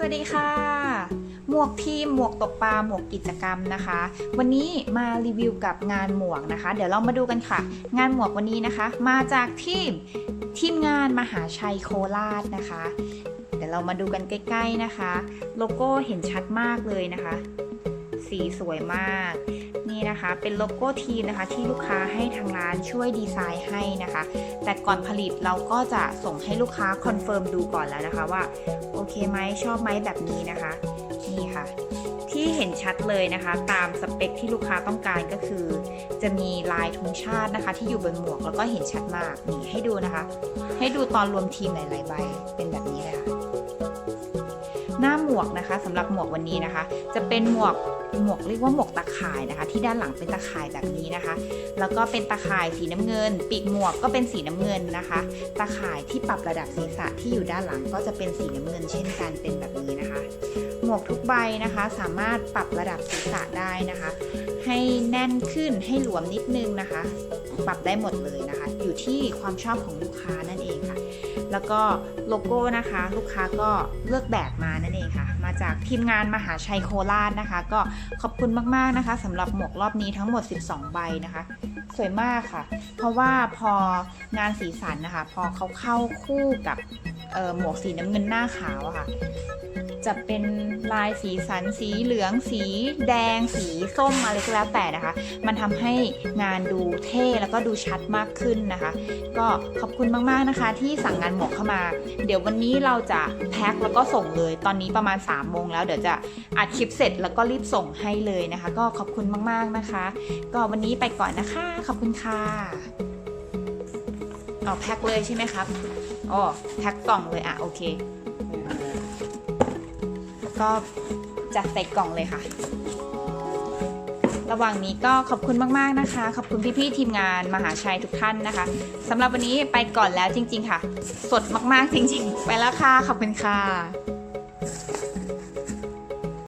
สวัสดีค่ะ หมวกทีมหมวกตกปลาหมวกกิจกรรมนะคะ วันนี้มารีวิวกับงานหมวกนะคะ เดี๋ยวเรามาดูกันค่ะ งานหมวกวันนี้นะคะ มาจากทีมทีมงานมหาชัยโคราชนะคะ เดี๋ยวเรามาดูกันใกล้ ๆนะคะ โลโก้เห็นชัดมากเลยนะคะ สีสวยมากนี่ นะคะ เป็นโลโก้ทีมนะคะ ที่ลูกค้าให้ทางร้านช่วยดีไซน์ให้นะคะ แต่ก่อนผลิตเราก็จะส่งให้ลูกค้าคอนเฟิร์มดูก่อนแล้วนะคะว่าโอเคไหมชอบไหมแบบนี้นะคะนี่ค่ะ ที่เห็นชัดเลยนะคะ ตามสเปคที่ลูกค้าต้องการก็คือ จะมีลายธงชาตินะคะ ที่อยู่บนหมวกแล้วก็เห็นชัดมากนี่ให้ดูนะคะ ให้ดูตอนรวมทีมหลายๆใบเป็นแบบนี้เลยค่ะ หน้าหมวกนะคะสำหรับหมวกวันนี้นะคะ จะเป็นหมวกหมวกเรียกว่าหมวกตาข่ายนะคะ ที่ด้านหลังเป็นตาข่ายแบบนี้นะคะ แล้วก็เป็นตาข่ายสีน้ำเงิน ปีกหมวกก็เป็นสีน้ำเงินนะคะตาข่ายที่ปรับระดับศีรษะที่อยู่ด้านหลังก็จะเป็นสีน้ำเงิน เช่นกันเป็นแบบนี้นะคะ หมวกทุกใบนะคะ สามารถปรับระดับศีรษะได้นะคะ ให้แน่นขึ้นให้หลวมนิดนึงนะคะ ปรับได้หมดเลยนะคะ อยู่ที่ความชอบของลูกค้านั่นเองค่ะ แล้วก็โลโก้นะคะ ลูกค้าก็เลือกแบบมานั่นเองค่ะ มาจากทีมงานมหาชัยโคราชนะคะ ก็ขอบคุณมากๆนะคะสำหรับหมวกรอบนี้ทั้งหมด 12 ใบนะคะ สวยมากค่ะ เพราะว่าพองานสีสันนะคะ พอเขาเข้าคู่กับหมวกสีน้ำเงินหน้าขาวอะค่ะ จะเป็นลายสีสันสีเหลือง สีแดง สีส้มอะไรก็แล้วแต่นะคะ มันทำให้งานดูเท่แล้วก็ดูชัดมากขึ้นนะคะ ก็ขอบคุณมากๆนะคะ ที่สั่งงานหมวกเข้ามา เดี๋ยววันนี้เราจะแพ็คแล้วก็ส่งเลย ตอนนี้ประมาณ3ามโมงแล้วเดี๋ยวจะอัดคลิปเสร็จแล้วก็รีบส่งให้เลยนะคะ ก็ขอบคุณมากๆนะคะ ก็วันนี้ไปก่อนนะคะ ขอบคุณค่ะอ๋อแพ็คเลยใช่ไหมครับอ๋อแพ็คกล่องเลยอะโอเค ก็จัดใส่กล่องเลยค่ะ ระหว่างนี้ก็ขอบคุณมากๆนะคะ ขอบคุณพี่ๆทีมงานมหาชัยทุกท่านนะคะสำหรับวันนี้ไปก่อนแล้วจริง ๆ ค่ะ สดมากๆจริง ๆ ไปแล้วค่ะ ขอบคุณค่ะ